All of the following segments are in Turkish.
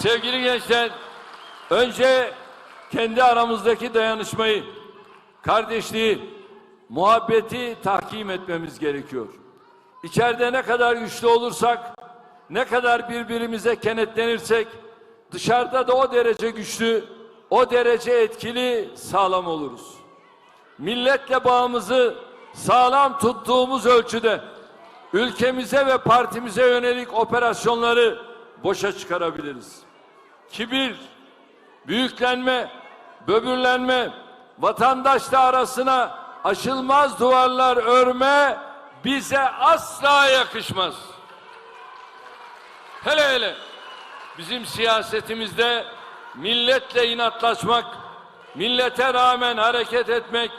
Sevgili gençler, önce kendi aramızdaki dayanışmayı, kardeşliği, muhabbeti tahkim etmemiz gerekiyor. İçeride ne kadar güçlü olursak, ne kadar birbirimize kenetlenirsek, dışarıda da o derece güçlü, o derece etkili, sağlam oluruz. Milletle bağımızı sağlam tuttuğumuz ölçüde ülkemize ve partimize yönelik operasyonları boşa çıkarabiliriz. Kibir, büyüklenme, böbürlenme, vatandaşla arasına aşılmaz duvarlar örme bize asla yakışmaz. Hele hele bizim siyasetimizde milletle inatlaşmak, millete rağmen hareket etmek,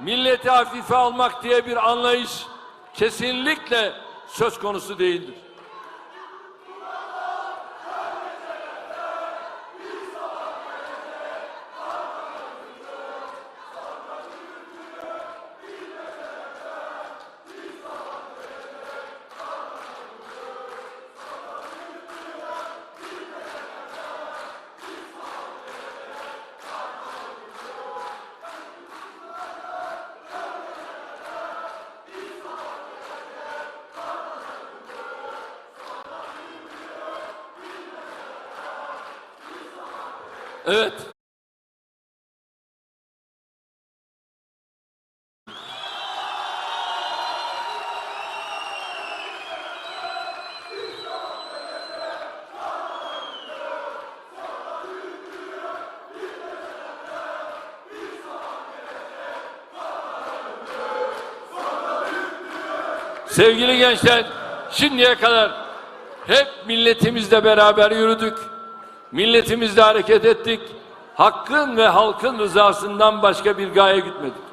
milleti hafife almak diye bir anlayış kesinlikle söz konusu değildir. Evet. Sevgili gençler, şimdiye kadar hep milletimizle beraber yürüdük. Milletimizle hareket ettik. Hakkın ve halkın rızasından başka bir gaye gütmedik.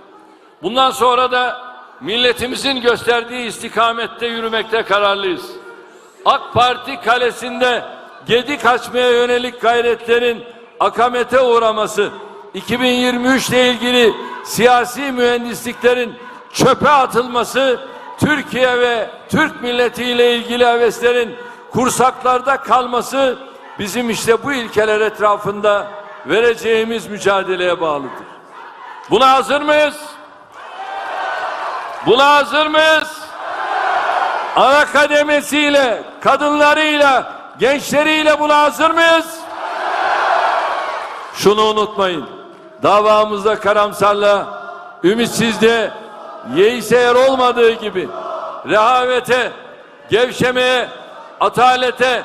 Bundan sonra da milletimizin gösterdiği istikamette yürümekte kararlıyız. AK Parti kalesinde gedik açmaya yönelik gayretlerin akamete uğraması, 2023 ile ilgili siyasi mühendisliklerin çöpe atılması, Türkiye ve Türk milletiyle ilgili heveslerin kursaklarda kalması bizim işte bu ilkeler etrafında vereceğimiz mücadeleye bağlıdır. Buna hazır mıyız? Buna hazır mıyız? Ana kademesiyle, kadınlarıyla, gençleriyle buna hazır mıyız? Şunu unutmayın. Davamızda karamsarla, ümitsizde, yeise yer olmadığı gibi rehavete, gevşemeye, atalete,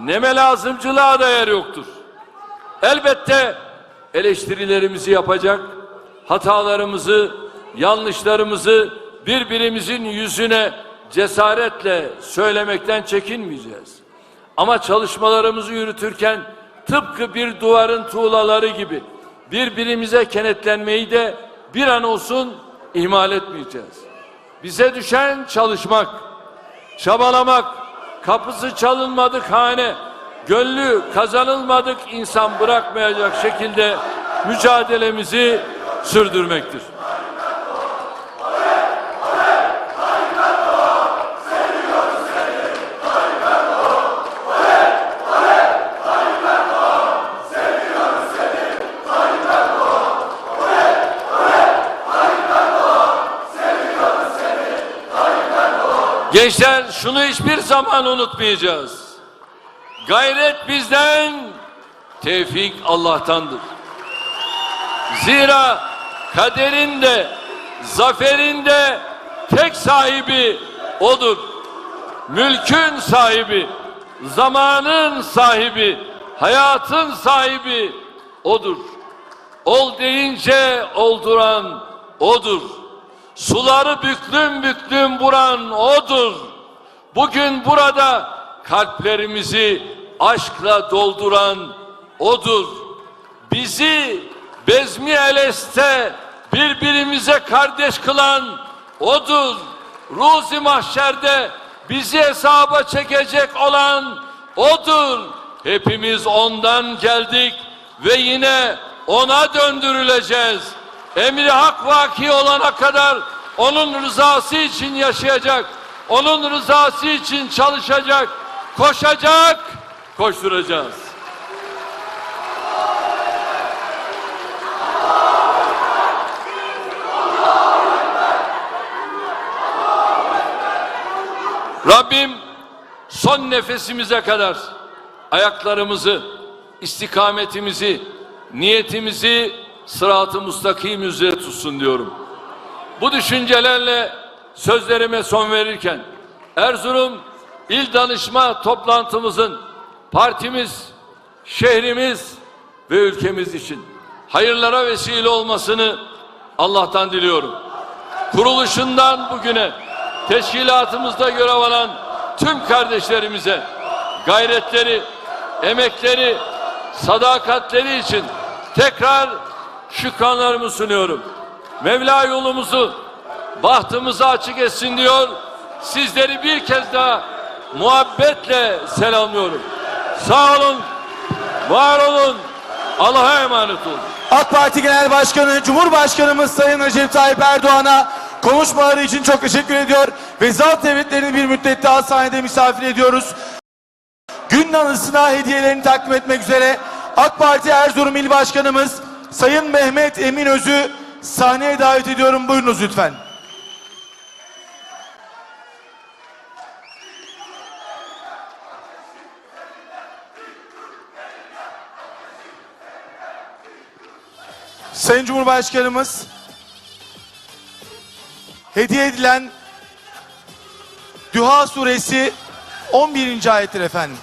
neme lazımcılığa da yer yoktur. Elbette eleştirilerimizi yapacak, hatalarımızı, yanlışlarımızı birbirimizin yüzüne cesaretle söylemekten çekinmeyeceğiz. Ama çalışmalarımızı yürütürken tıpkı bir duvarın tuğlaları gibi birbirimize kenetlenmeyi de bir an olsun ihmal etmeyeceğiz. Bize düşen çalışmak, çabalamak, kapısı çalınmadık hane, gönlü kazanılmadık insan bırakmayacak şekilde mücadelemizi sürdürmektir. Gençler şunu hiçbir zaman unutmayacağız. Gayret bizden, tevfik Allah'tandır. Zira kaderin de, zaferin de tek sahibi odur. Mülkün sahibi, zamanın sahibi, hayatın sahibi odur. Ol deyince olduran odur. Suları büklüm büklüm vuran odur. Bugün burada kalplerimizi aşkla dolduran odur. Bizi bezmi eleste birbirimize kardeş kılan odur. Ruzi mahşerde bizi hesaba çekecek olan odur. Hepimiz ondan geldik ve yine ona döndürüleceğiz. Emri hak vaki olana kadar onun rızası için yaşayacak, onun rızası için çalışacak, koşacak, koşturacağız. Rabbim son nefesimize kadar ayaklarımızı, istikametimizi, niyetimizi sırat-ı müstakim üzere tutsun diyorum. Bu düşüncelerle sözlerime son verirken Erzurum İl Danışma toplantımızın partimiz, şehrimiz ve ülkemiz için hayırlara vesile olmasını Allah'tan diliyorum. Kuruluşundan bugüne teşkilatımızda görev alan tüm kardeşlerimize gayretleri, emekleri, sadakatleri için tekrar şükranlarımı sunuyorum. Mevla yolumuzu, bahtımızı açık etsin diyor. Sizleri bir kez daha muhabbetle selamlıyorum. Sağ olun, var olun, Allah'a emanet olun. AK Parti Genel Başkanı Cumhurbaşkanımız Sayın Recep Tayyip Erdoğan'a konuşmaları için çok teşekkür ediyor ve zat devletlerini bir müddet daha sahnede misafir ediyoruz. Gün anısına hediyelerini takdim etmek üzere AK Parti Erzurum İl Başkanımız Sayın Mehmet Emin Öz'ü sahneye davet ediyorum. Buyurunuz lütfen. Sayın Cumhurbaşkanımız hediye edilen Düha suresi 11. ayettir efendim.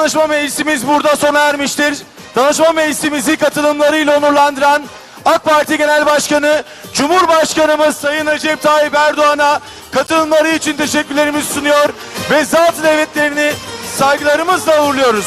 Danışma Meclisimiz burada sona ermiştir. Danışma Meclisimizi katılımlarıyla onurlandıran AK Parti Genel Başkanı Cumhurbaşkanımız Sayın Recep Tayyip Erdoğan'a katılımları için teşekkürlerimizi sunuyor ve zat devletlerini saygılarımızla uğurluyoruz.